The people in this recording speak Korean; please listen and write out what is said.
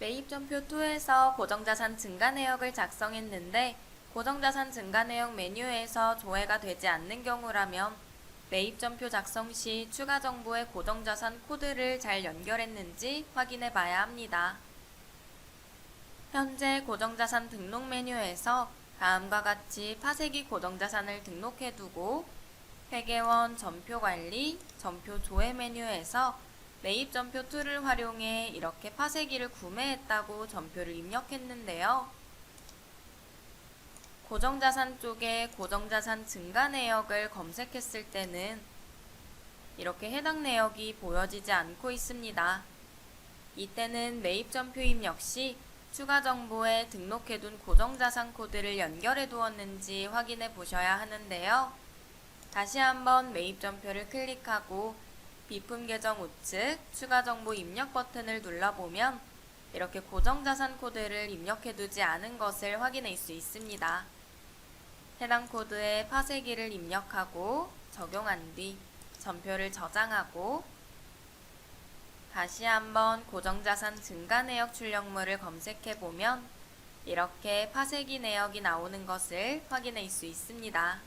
매입전표 2에서 고정자산 증가 내역을 작성했는데 고정자산 증가 내역 메뉴에서 조회가 되지 않는 경우라면 매입전표 작성 시 추가 정보의 고정자산 코드를 잘 연결했는지 확인해 봐야 합니다. 현재 고정자산 등록 메뉴에서 다음과 같이 파쇄기 고정자산을 등록해 두고 회계원 전표 관리, 전표 조회 메뉴에서 매입 전표 2를 활용해 이렇게 파쇄기를 구매했다고 전표를 입력했는데요. 고정자산 쪽에 고정자산 증가 내역을 검색했을 때는 이렇게 해당 내역이 보여지지 않고 있습니다. 이때는 매입 전표 입력 시 추가 정보에 등록해둔 고정자산 코드를 연결해 두었는지 확인해 보셔야 하는데요. 다시 한번 매입 전표를 클릭하고 비품 계정 우측 추가 정보 입력 버튼을 눌러보면 이렇게 고정자산 코드를 입력해 두지 않은 것을 확인할 수 있습니다. 해당 코드에 파쇄기를 입력하고 적용한 뒤 전표를 저장하고 다시 한번 고정자산 증가 내역 출력물을 검색해 보면 이렇게 파쇄기 내역이 나오는 것을 확인할 수 있습니다.